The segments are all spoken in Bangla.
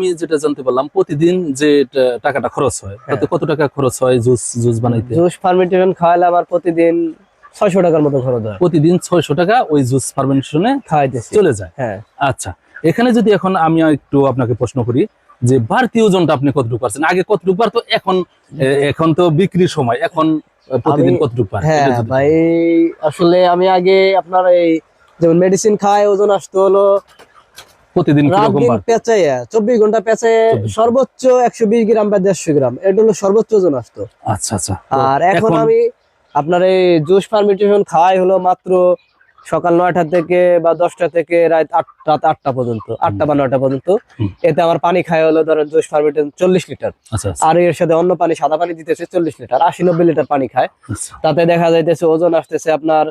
আমি যেটা জানতে পারলাম প্রতিদিন যে টাকাটা খরচ হয় তাতে কত টাকা খরচ হয় জুস জুস বানাইতে? জুস ফার্মেন্টেশন খাওয়ালে আমার প্রতিদিন ছয়শো টাকার মতো খরচ হয়। প্রতিদিন ছয়শো টাকা ওই জুস ফার্মেন্টেশনে খাওয়াইতেছি। চলে যায়। হ্যাঁ। আচ্ছা এখানে যদি এখন আমি একটু আপনাকে প্রশ্ন করি যে বাড়তি ওজনটা আপনি কতটুকু পারছেন আগে কতটুকু পারতো এখন এখন তো বিক্রির সময় এখন প্রতিদিন কতটুকু পার হ্যাঁ ভাই আসলে আমি আগে আপনার এই যেমন মেডিসিন খাওয়াই ওজন আসতো হলো প্রতিদিন পেঁচাইয়া চব্বিশ ঘণ্টা পেঁচে 24 সর্বোচ্চ একশো বিশ গ্রাম বা দেড়শো গ্রাম। এটা হলো সর্বোচ্চ ওজন আসতো আচ্ছা। আচ্ছা আর এখন আমি আপনার এই জুস ফার্মেন্টেশন খাওয়াই হলো মাত্র সকাল নয়টা থেকে বা দশটা থেকে রাত রাত আটটা পর্যন্ত আটটা বা নয়টা পর্যন্ত। এতে আমার পানি খাই হলো ধরেন জুস ফার্মেন্টেশন চল্লিশ লিটার। আচ্ছা আচ্ছা, আর এর সাথে অন্য পানি সাদা পানি দিতেছে চল্লিশ লিটার আশি নব্বই লিটার পানি খায়। আচ্ছা। তাতে দেখা যাইতেছে ওজন আসতেছে আপনার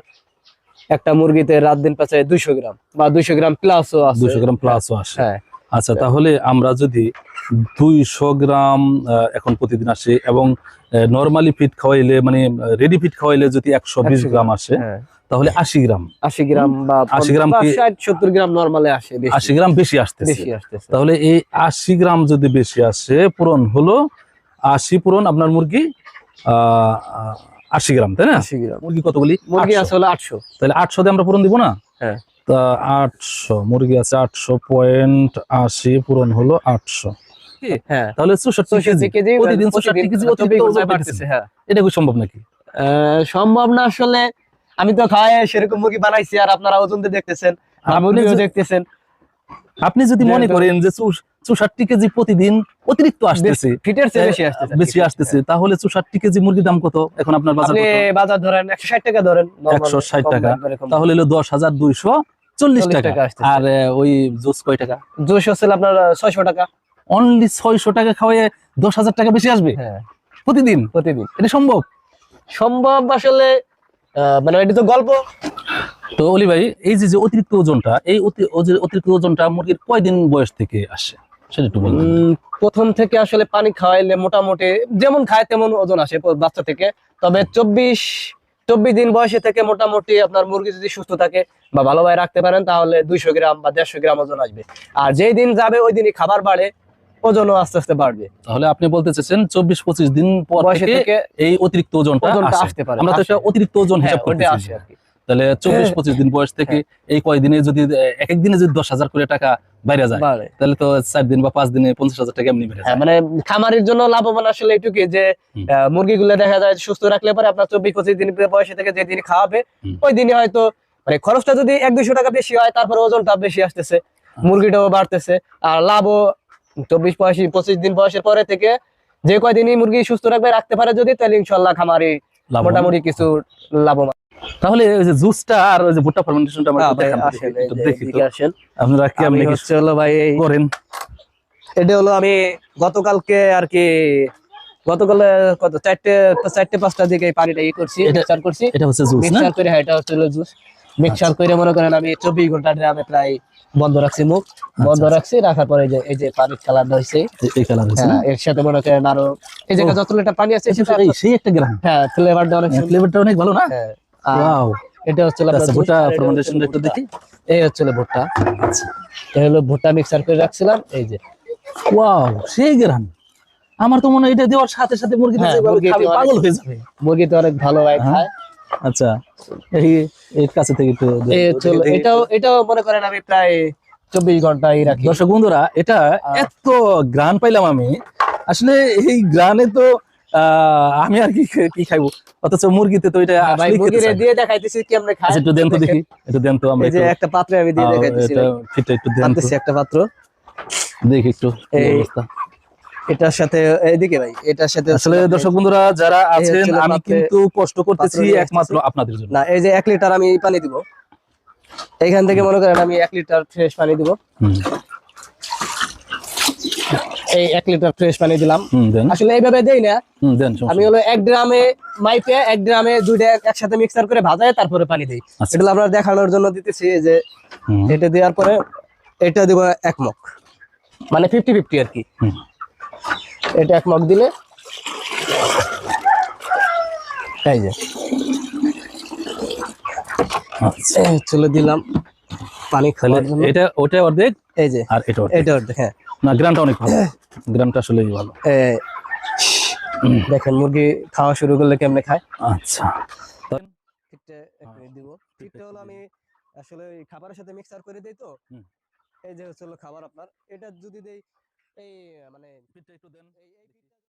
একটা মুরগিতে রাত দিন পাচ্ছে দুইশো গ্রাম বা দুইশো গ্রাম প্লাসও আছে। দুশো গ্রাম প্লাসও আসে হ্যাঁ। আচ্ছা তাহলে আমরা যদি দুইশো গ্রাম এখন প্রতিদিন আসে এবং নর্মালি ফিট খাওয়াইলে মানে রেডি ফিট খাওয়াইলে যদি একশো বিশ গ্রাম আসে হ্যাঁ। তাহলে আশি গ্রাম। আশি গ্রাম বা 80 গ্রাম সত্তর গ্রাম নর্মালে আসে আশি গ্রাম বেশি আসতেছে। আসতেছে। তাহলে এই আশি গ্রাম যদি বেশি আসে পূরণ হলো আশি পূরণ আপনার মুরগি আহ, আশি গ্রাম তাই না? আশি গ্রাম। মুরগি কতগুলি? মুরগি আছে হলো আটশো। তাহলে আটশো দিয়ে আমরা পূরণ দিব না? হ্যাঁ। তা আটশো মুরগি আছে আটশো পয়েন্ট আশি পূরণ হলো আটশো। হ্যাঁ। তাহলে চৌষট্টি কেজি। প্রতিদিন কেজি বাড়তেছে, বাড়তেছে। হ্যাঁ। এটা কি সম্ভব নাকি? সম্ভব না আসলে। আমি তো সেরকম মুরগি বানাইছি আর আপনারা ওজন দিয়ে দেখতেছেন দেখতেছেন। আপনি যদি মনে করেন যে চৌষট্টি কেজি প্রতিদিন অতিরিক্ত আসতেছে। ফিটের চেয়ে বেশি আসতেছে। তাহলে চৌষট্টি কেজি মুরগির দাম কত? এখন আপনার বাজার? বাজার ধরেন একশো ষাট টাকা ধরেন normal, 160 টাকা। তাহলে হলো দশ হাজার দুইশো চল্লিশ টাকা। আর ওই জুস কয় টাকা? জুস হচ্ছে আপনার ছয়শো টাকা। অনলি ছয়শো টাকা খাওয়াই দশ হাজার টাকা বেশি আসবে? হ্যাঁ। প্রতিদিন? প্রতিদিন। এটা সম্ভব? সম্ভব আসলে মানে এটা তো গল্প। তো অলি ভাই এই যে অতিরিক্ত ওজনটা এই অতি- অতিরিক্ত ওজনটা মুরগির কয়দিন বয়স থেকে আসে? সেটা একটু বলবেন। প্রথম থেকে আসলে পানি খাওয়াইলে মোটামুটি যেমন খায় তেমন ওজন আসে বাচ্চা থেকে। তবে চব্বিশ চব্বিশ দিন বয়সে থেকে মোটামুটি আপনার মুরগি যদি সুস্থ থাকে বা ভালোভাবে রাখতে পারেন তাহলে দুইশো গ্রাম বা দেড়শো গ্রাম ওজন আসবে। আর যেই দিন যাবে ওই দিনই খাবার বাড়ে ওজনও আস্তে আস্তে বাড়বে। তাহলে আপনি বলতে চাচ্ছেন চব্বিশ পঁচিশ দিন পর বয়সে থেকে এই অতিরিক্ত ওজনটা ওজনটা আসতে পারে আমরা তো অতিরিক্ত ওজন হ্যাঁ, হিসাব করতে আসে আর কি। তাহলে চব্বিশ হ্যাঁ। পঁচিশ দিন বয়স থেকে এই কয়দিনে যদি এক এক দিনে যদি দশ হাজার করে টাকা বাইরে যায়। তাহলে তো চার দিন বা পাঁচ দিনে পঞ্চাশ হাজার টাকা এমনি বেড়ে হ্যাঁ মানে খামারের জন্য লাভবান আসলে এটুকুই যে মুরগিগুলো দেখা যায় সুস্থ রাখলে পরে আপনার চব্বিশ পঁচিশ দিন বয়সে থেকে যে দিন খাওয়াবে ওই দিনই হয়তো মানে খরচটা যদি এক দুইশো টাকা বেশি হয় তারপরে ওজনটা বেশি আসতেছে মুরগিটাও বাড়তেছে আর লাভও চব্বিশ পঁয়ষি পঁচিশ দিন বয়সের পরে থেকে যে কয়দিনই মুরগি সুস্থ রাখবে রাখতে পারে যদি তাহলে ইনশাল্লাহ খামারি মোটামুটি কিছু লাভবান। তাহলে ওই যে জুসটা আর ওই যে ভুট্টা ফার্মেন্টেশনটা আমরা হ্যাঁ, দেখান আসেন, দেখি। আপনারা কি আমি আপনি হচ্ছে হলো ভাই করেন? এটা হলো আমি গতকালকে আর কি গতকালে কত চারটে চারটে পাঁচটা দিকে পানিটা ই করছি মিক্সার করছি। এটা হচ্ছে জুস না? মিক্সার করে হ্যাঁ এটা হচ্ছে জুস। মিক্সার করে মনে করেন আমি চব্বিশ ঘণ্টা ড্রামে প্রায় বন্ধ রাখছি মুখ। বন্ধ আচ্ছা। রাখছি রাখার পরে যে এই যে পানির হয়েছে এই- কালার হচ্ছে হ্যাঁ এর সাথে মনে করেন আরও এই যে ও। যত লিটার পানি আছে সেটা সেই একটা গ্রাম। হ্যাঁ ফ্লেভারটা অনেক ফ্লেভারটা অনেক ভালো না? হ্যাঁ। ওয়াও এটা হচ্ছে আচ্ছা ভুট্টা ফার্মেন্টেশনটা একটু দেখি। এই হচ্ছে ভুট্টা। এই হলো ভুট্টা মিক্সার করে রাখছিলাম এই যে। ওয়াও সেই গ্রাম। আমার তো মনে হয় এটা দেওয়ার সাথে সাথে মুরগি হ্যাঁ, পাগল হয়ে যাবে। মুরগি তো অনেক ভালো হয় হ্যাঁ। খায়। আচ্ছা এই এর কাছে থেকে একটু এই এটাও এটাও মনে করেন আমি প্রায় চব্বিশ ঘন্টাই রাখি। দর্শক বন্ধুরা এটা এত গ্রান পাইলাম আমি। আসলে এই গ্রানে তো আমি আর কি কি খাইবো? অথচ মুরগিতে তো এটা হ্যাঁ, মুরগিরে দিয়ে দেখাইতেছি কি আমরা খাই। আচ্ছা, একটু দেন তো দেখি একটু দেন তো আমরা এই যে একটা পাত্রে আমি দিয়ে দেখাইতেছি। এটা ফিটে একটু দেন তো। একটা পাত্র। দেখি একটু এই- অবস্থা। এটার সাথে এইদিকে ভাই এটার সাথে আসলে দর্শক বন্ধুরা যারা আছেন আমি কিন্তু কষ্ট করতেছি একমাত্র আপনাদের জন্য। না এই যে এক লিটার আমি পানি দিব। এইখান থেকে মনে করেন আমি এক লিটার ফ্রেশ পানি দিব। এই এক লিটার ফ্রেশ পানি দিলাম। আসলে এইভাবে দেই না। আমি হলো এক ড্রামে মাইপে এক ড্রামে দুইটা একসাথে মিক্সার করে ভাজায় তারপরে পানি দিই। আচ্ছা। এটা আপনার দেখানোর জন্য দিতেছি যে এটা দেওয়ার পরে এটা দিব এক মগ। মানে ফিফটি ফিফটি আর কি। এটা এক মগ দিলে এই যে। আচ্ছা। চলে দিলাম পানি খাওয়ার জন্য। এটা ওটা অর্ধেক এই যে। আর এটা অর্ধেক। এটা ওর দেখেন না গ্রামটা অনেক ভালো। গ্রামটা আসলে ভালো। দেখেন মুরগি খাওয়া শুরু করলে কেমনে খায়? আচ্ছা। হ্যাঁ, দিব। হলো আমি আসলে খাবারের সাথে মিক্সার করে দেই তো। এই যে হচ্ছে খাবার আপনার। এটা যদি দেই এই মানে একটু দেন।